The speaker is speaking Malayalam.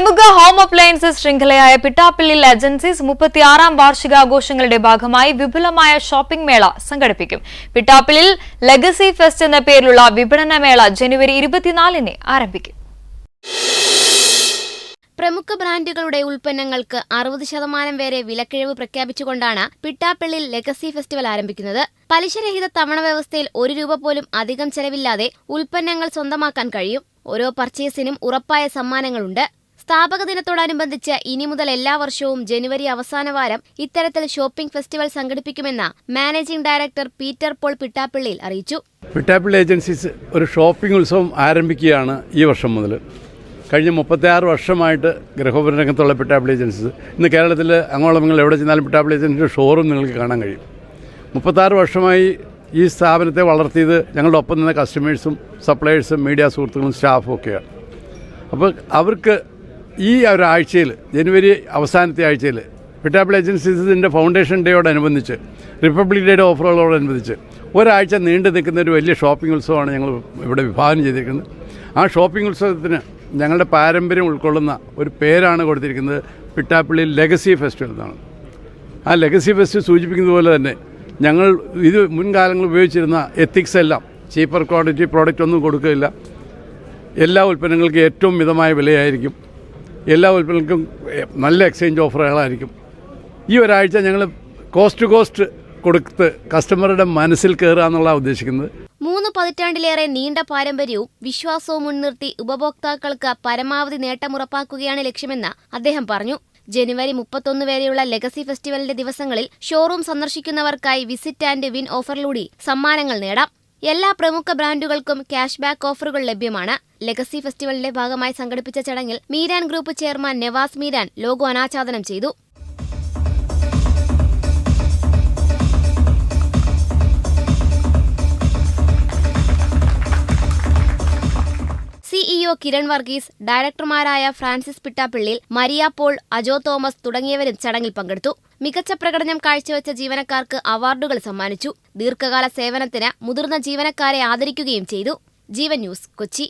പ്രമുഖ ഹോം അപ്ലയൻസസ് ശൃംഖലയായ പിട്ടാപ്പിള്ളിൽ ഏജൻസീസ് മുപ്പത്തിയാറാം വാർഷികാഘോഷങ്ങളുടെ ഭാഗമായി വിപുലമായ ഷോപ്പിംഗ് മേള സംഘടിപ്പിക്കും. പിട്ടാപ്പിള്ളിൽ ലെഗസി ഫെസ്റ്റ് എന്ന പേരിലുള്ള വിപണന മേള ജനുവരി ഇരുപത്തിനാലിന് ആരംഭിക്കും. പ്രമുഖ ബ്രാൻഡുകളുടെ ഉൽപ്പന്നങ്ങൾക്ക് അറുപത് ശതമാനം വരെ വിലക്കിഴിവ് പ്രഖ്യാപിച്ചുകൊണ്ടാണ് പിട്ടാപ്പിള്ളിൽ ലെഗസി ഫെസ്റ്റിവൽ ആരംഭിക്കുന്നത്. പലിശരഹിത തവണ വ്യവസ്ഥയിൽ ഒരു രൂപ പോലും അധികം ചെലവില്ലാതെ ഉൽപ്പന്നങ്ങൾ സ്വന്തമാക്കാൻ കഴിയും. ഓരോ പർച്ചേസിനും ഉറപ്പായ സമ്മാനങ്ങളുണ്ട്. സ്ഥാപക ദിനത്തോടനുബന്ധിച്ച് ഇനി മുതൽ എല്ലാ വർഷവും ജനുവരി അവസാന വാരം ഇത്തരത്തിൽ ഷോപ്പിംഗ് ഫെസ്റ്റിവൽ സംഘടിപ്പിക്കുമെന്ന് മാനേജിംഗ് ഡയറക്ടർ പീറ്റർ പോൾ പിട്ടാപ്പിള്ളിയിൽ അറിയിച്ചു. പിട്ടാപ്പിള്ളി ഏജൻസീസ് ഒരു ഷോപ്പിംഗ് ഉത്സവം ആരംഭിക്കുകയാണ് ഈ വർഷം മുതൽ. കഴിഞ്ഞ മുപ്പത്തിയാറ് വർഷമായിട്ട് ഗൃഹോപര രംഗത്തുള്ള പിട്ടാപ്പിള്ളി ഏജൻസീസ്. ഇന്ന് കേരളത്തിൽ അങ്ങോളം നിങ്ങൾ എവിടെ ചെന്നാലും പിട്ടാപ്പിളി ഏജൻസിയുടെ ഷോറൂം നിങ്ങൾക്ക് കാണാൻ കഴിയും. മുപ്പത്താറ് വർഷമായി ഈ സ്ഥാപനത്തെ വളർത്തിയത് ഞങ്ങളുടെ ഒപ്പം നിന്ന കസ്റ്റമേഴ്സും സപ്ലയേഴ്സും മീഡിയ സുഹൃത്തുക്കളും സ്റ്റാഫും ഒക്കെയാണ്. അപ്പോൾ അവർക്ക് ഈ ഒരാഴ്ചയിൽ ജനുവരി അവസാനത്തെ ആഴ്ചയിൽ പിറ്റാപ്പിൾ ഏജൻസീസിന്റെ ഫൗണ്ടേഷൻ ഡേയോടനുബന്ധിച്ച് റിപ്പബ്ലിക് ഡേയുടെ ഓഫറുകളോടനുബന്ധിച്ച് ഒരാഴ്ച നീണ്ടു നിൽക്കുന്ന ഒരു വലിയ ഷോപ്പിംഗ് ഉത്സവമാണ് ഞങ്ങൾ ഇവിടെ വിഭാവനം ചെയ്തിരിക്കുന്നത്. ആ ഷോപ്പിംഗ് ഉത്സവത്തിന് ഞങ്ങളുടെ പാരമ്പര്യം ഉൾക്കൊള്ളുന്ന ഒരു പേരാണ് കൊടുത്തിരിക്കുന്നത് പിട്ടാപ്പിള്ളി ലെഗസി ഫെസ്റ്റിവൽ എന്നാണ്. ആ ലെഗസി ഫെസ്റ്റ് സൂചിപ്പിക്കുന്നത് പോലെ തന്നെ ഞങ്ങൾ ഇത് മുൻകാലങ്ങൾ ഉപയോഗിച്ചിരുന്ന എത്തിക്സ് എല്ലാം ചീപ്പർ ക്വാളിറ്റി പ്രോഡക്റ്റ് ഒന്നും കൊടുക്കുകയില്ല. എല്ലാ ഉൽപ്പന്നങ്ങൾക്കും ഏറ്റവും മിതമായ വിലയായിരിക്കും. എല്ലാ ഉൽപ്പന്നങ്ങൾക്കും നല്ല എക്സ്ചേഞ്ച് ഓഫറുകളായിരിക്കും ഈ ഒരാഴ്ച ഞങ്ങൾ കോസ്റ്റ് ടു കോസ്റ്റ് കൊടുത്ത് കസ്റ്റമറുടെ മനസ്സിൽ കയറുക എന്നുള്ള ഉദ്ദേശിക്കുന്നത്. മൂന്ന് പതിറ്റാണ്ടിലേറെ നീണ്ട പാരമ്പര്യവും വിശ്വാസവും മുൻനിർത്തി ഉപഭോക്താക്കൾക്ക് പരമാവധി നേട്ടമുറപ്പാക്കുകയാണ് ലക്ഷ്യമെന്ന് അദ്ദേഹം പറഞ്ഞു. ജനുവരി മുപ്പത്തൊന്ന് വരെയുള്ള ലെഗസി ഫെസ്റ്റിവലിന്റെ ദിവസങ്ങളിൽ ഷോറൂം സന്ദർശിക്കുന്നവർക്കായി വിസിറ്റ് ആൻഡ് വിൻ ഓഫറിലൂടെ സമ്മാനങ്ങൾ നേടാം. എല്ലാ പ്രമുഖ ബ്രാൻഡുകൾക്കും ക്യാഷ് ബാക്ക് ഓഫറുകൾ ലഭ്യമാണ്. ലെഗസി ഫെസ്റ്റിവലിന്റെ ഭാഗമായി സംഘടിപ്പിച്ച ചടങ്ങിൽ Meeran group chairman Navas Meeran logo അനാച്ഛാദനം ചെയ്തു. CEO Kiran Varghese ഡയറക്ടർമാരായ Francis Pittappillil Maria Paul Ajo Thomas തുടങ്ങിയവരും ചടങ്ങിൽ പങ്കെടുത്തു. മികച്ച പ്രകടനം കാഴ്ചവെച്ച ജീവനക്കാർക്ക് അവാർഡുകൾ സമ്മാനിച്ചു. ദീർഘകാല സേവനത്തിന് മുതിർന്ന ജീവനക്കാരെ ആദരിക്കുകയും ചെയ്തു. ജീവൻ ന്യൂസ് കൊച്ചി.